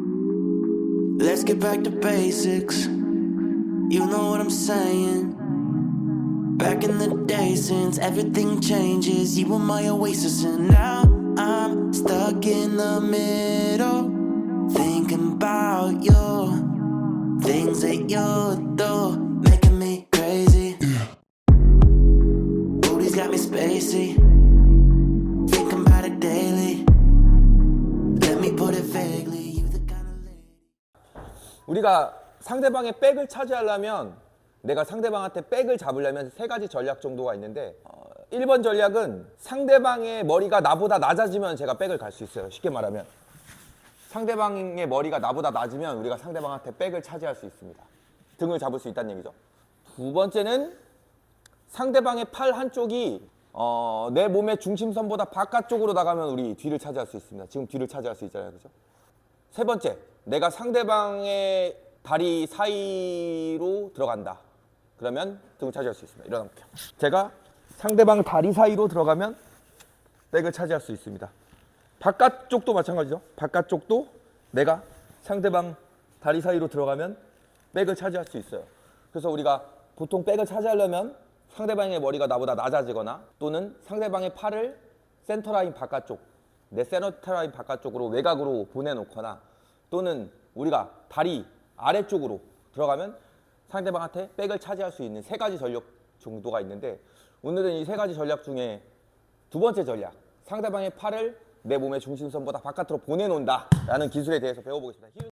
Let's get back to basics. You know what I'm saying. Back in the day, since everything changes, you were my oasis, and now I'm stuck in the middle. Thinking about you, things that you do, making me crazy. Booty's got me spacey. 우리가 상대방의 백을 차지하려면 내가 상대방한테 백을 잡으려면 세 가지 전략 정도가 있는데 어, 1번 전략은 상대방의 머리가 나보다 낮아지면 제가 백을 갈 수 있어요. 쉽게 말하면 상대방의 머리가 나보다 낮으면 우리가 상대방한테 백을 차지할 수 있습니다. 등을 잡을 수 있다는 얘기죠. 두 번째는 상대방의 팔 한쪽이 어, 내 몸의 중심선보다 바깥쪽으로 나가면 우리 뒤를 차지할 수 있습니다. 지금 뒤를 차지할 수 있잖아요. 그죠? 세 번째, 내가 상대방의 다리 사이로 들어간다. 그러면 등을 차지할 수 있습니다. 일어나볼게요. 제가 상대방 다리 사이로 들어가면 백을 차지할 수 있습니다. 바깥쪽도 마찬가지죠. 바깥쪽도 내가 상대방 다리 사이로 들어가면 백을 차지할 수 있어요. 그래서 우리가 보통 백을 차지하려면 상대방의 머리가 나보다 낮아지거나 또는 상대방의 팔을 센터라인 바깥쪽, 내 센터라인 바깥쪽으로 외곽으로 보내놓거나 또는 우리가 다리 아래쪽으로 들어가면 상대방한테 백을 차지할 수 있는 세 가지 전략 정도가 있는데 오늘은 이 세 가지 전략 중에 두 번째 전략, 상대방의 팔을 내 몸의 중심선보다 바깥으로 보내놓는다라는 기술에 대해서 배워보겠습니다.